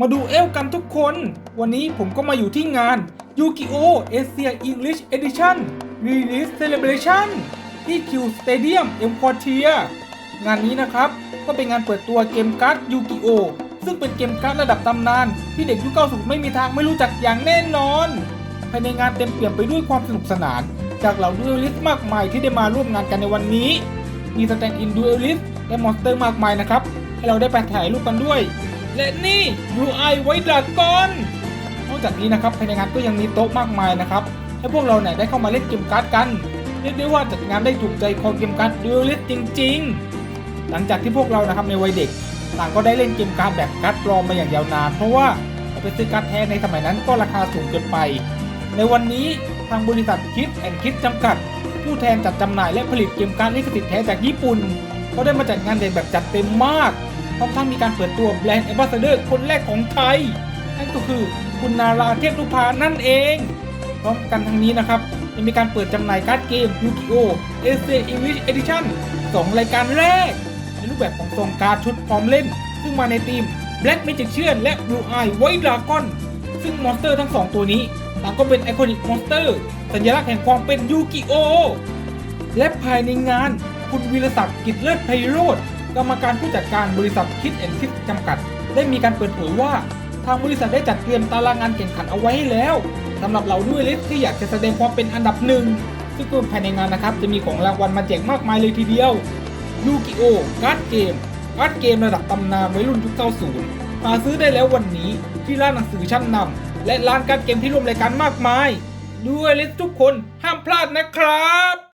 มาดูเอลกันทุกคน วันนี้ผมก็มาอยู่ที่งาน Yu-Gi-Oh! Asia English Edition Release Celebration ที่ Q Stadium M Quartier งานนี้นะครับ ก็เป็นงานเปิดตัวเกมการ์ด Yu-Gi-Oh! ซึ่งเป็นเกมการ์ดระดับตำนาน ที่เด็กยุค90ไม่มีทางไม่รู้จักอย่างแน่นอน ภายในงานเต็มเปี่ยมไปด้วยความสนุกสนาน จากเหล่าดูเอลิสมากมายที่ได้มาร่วมงานกันในวันนี้ มีสแตนด์อินดูเอลิสและมอนสเตอร์มากมายนะครับ ให้เราได้ไปถ่ายรูปกันด้วย และนี่ UI White Dragon นอกจากนี้นะครับภายในงานก็ยังมีโต๊ะมากมายนะครับให้พวกเราเนี่ยได้เข้ามาเล่นเกมการ์ดกันเรียกได้ว่าจัดงานได้ถูกใจคอเกมการ์ดดูเลิสจริง ๆ หลังจากที่พวกเรานะครับในวัยเด็ก ต่างก็ได้เล่นเกมการ์ดแบบการ์ดปลอมมาอย่างยาวนาน เพราะว่าไปซื้อการ์ดแท้ในสมัยนั้นก็ราคาสูงเกินไป ในวันนี้ทางบริษัทคิดแอนคิดจำกัด ผู้แทนจัดจำหน่ายและผลิตเกมการ์ดลิขสิทธิ์แท้จากญี่ปุ่น ก็ได้มาจัดงานใหญ่แบบจัดเต็มมาก พร้อมทั้งมีการเปิดตัวแบรนด์แอมบาสเดอร์คนแรกของไทย นั่นก็คือคุณนาราเทพนุพานั่นเอง พร้อมกันทั้งนี้นะครับยังมีการเปิดจำหน่ายการ์ดเกม Yu-Gi-Oh! Asia English Edition 2รายการแรก ในรูปแบบของซองการ์ดชุดพร้อมเล่น ซึ่งมาในทีม Black Magician และ Blue Eye White Dragon ซึ่งมอนสเตอร์ทั้งสองตัวนี้ต่างก็เป็นไอคอนิกมอนสเตอร์สัญลักษณ์แห่งความเป็นยูกิโอและภายในงานคุณวีรศักดิ์กิจเลิศไพโรธ กรรมการผู้จัดการบริษัทคิดแอนคิดจำกัด ได้มีการเปิดเผยว่า ทางบริษัทได้จัดเตรียมตารางงานแข่งขันเอาไว้ให้แล้วสำหรับเราด้วยลิสที่อยากจะแสดงความเป็นอันดับหนึ่งซึ่งภายในงานนะครับจะมีของรางวัลมาแจกมากมายเลยทีเดียวยูกิโอการ์ดเกมการ์ดเกมระดับตำนานวัยรุ่นยุค 90 หาซื้อได้แล้ววันนี้ที่ร้านหนังสือชั้นนำและร้านการ์ดเกมที่ร่วมรายการมากมาย ด้วยลิสทุกคนห้ามพลาดนะครับ